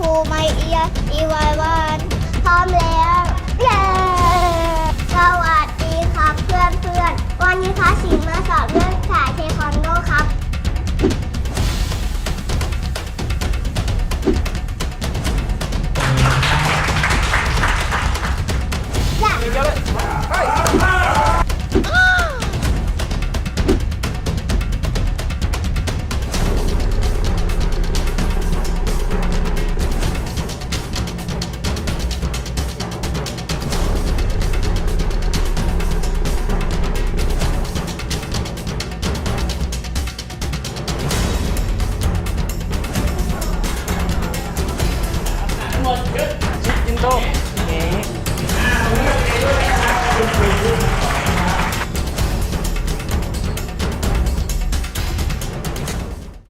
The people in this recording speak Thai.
ชูไม่เอียอีวานพร้อมแล้วเย้สวัสดีครับเพื่อนเพื่อนวันนี้คะสิงมาสอนเรื่องสายเทควันโดครับ Yeah. Santo.